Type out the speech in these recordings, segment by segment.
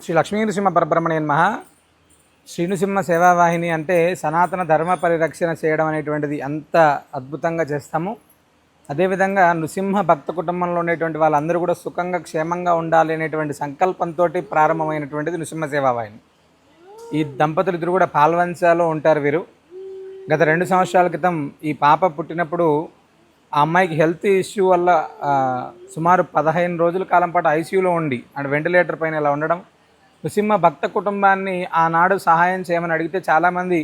శ్రీ లక్ష్మీనృసింహ పరబ్రహ్మణ్య మహా. శ్రీనుసింహ సేవావాహిని అంటే సనాతన ధర్మ పరిరక్షణ చేయడం అనేటువంటిది అంత అద్భుతంగా చేస్తాము. అదేవిధంగా నృసింహ భక్త కుటుంబంలో ఉండేటువంటి వాళ్ళందరూ కూడా సుఖంగా క్షేమంగా ఉండాలి అనేటువంటి సంకల్పంతో ప్రారంభమైనటువంటిది నృసింహ సేవావాహిని. ఈ దంపతులు ఇద్దరు కూడా పాల్వంచాలో ఉంటారు వీరు. గత రెండు సంవత్సరాల క్రితం ఈ పాప పుట్టినప్పుడు ఆ అమ్మాయికి హెల్త్ ఇష్యూ వల్ల సుమారు పదహైదు రోజుల కాలం పాటు ఐసీయూలో ఉండి అండ్ వెంటిలేటర్ పైన ఇలా ఉండడం నృసింహ భక్త కుటుంబాన్ని ఆనాడు సహాయం చేయమని అడిగితే చాలామంది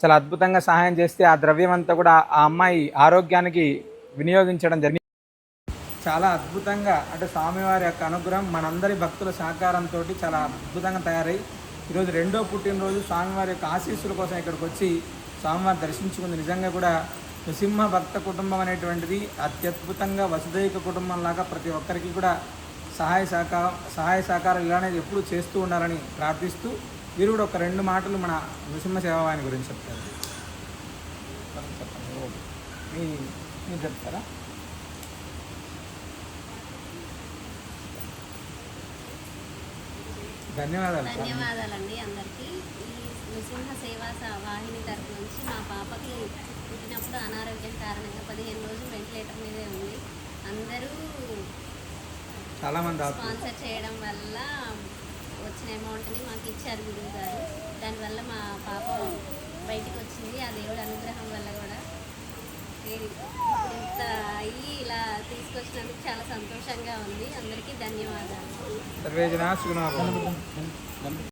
చాలా అద్భుతంగా సహాయం చేస్తే ఆ ద్రవ్యం అంతా కూడా ఆ అమ్మాయి ఆరోగ్యానికి వినియోగించడం జరిగింది. చాలా అద్భుతంగా అంటే స్వామివారి యొక్క అనుగ్రహం మనందరి భక్తుల సహకారంతో చాలా అద్భుతంగా తయారై ఈరోజు రెండో పుట్టినరోజు స్వామివారి యొక్క ఆశీస్సుల కోసం ఇక్కడికి వచ్చి స్వామివారి దర్శించుకుంది. నిజంగా కూడా నృసింహ భక్త కుటుంబం అనేటువంటిది అత్యద్భుతంగా వసుదైక కుటుంబంలాగా ప్రతి ఒక్కరికి కూడా సహాయ సహకార సహాయ సహకారాలు ఇలానే ఎప్పుడూ చేస్తూ ఉండాలని ప్రార్థిస్తూ వీరు కూడా ఒక రెండు మాటలు మన నృసింహ సేవావాని గురించి చెప్తారు? చెప్పండి. మీరు చెప్తారా? ధన్యవాదాలు. ధన్యవాదాలండి అందరికీ. ఈ నృసింహ సేవా వాహిని తరపు నుంచి మా పాపకి పుట్టినప్పుడు అనారోగ్యం కారణంగా పదిహేను రోజులు వెంటిలేటర్ మీదే ఉంది. అందరూ చాలా మంది స్పాన్సర్ చేయడం వల్ల వచ్చిన అమౌంట్ని మాకు ఇచ్చారు గురువు గారు. దానివల్ల మా పాప బయటికి వచ్చింది. ఆ దేవుడి అనుగ్రహం వల్ల కూడా. ఇంత అయ్యి ఇలా తీసుకొచ్చినందుకు చాలా సంతోషంగా ఉంది. అందరికీ ధన్యవాదాలు.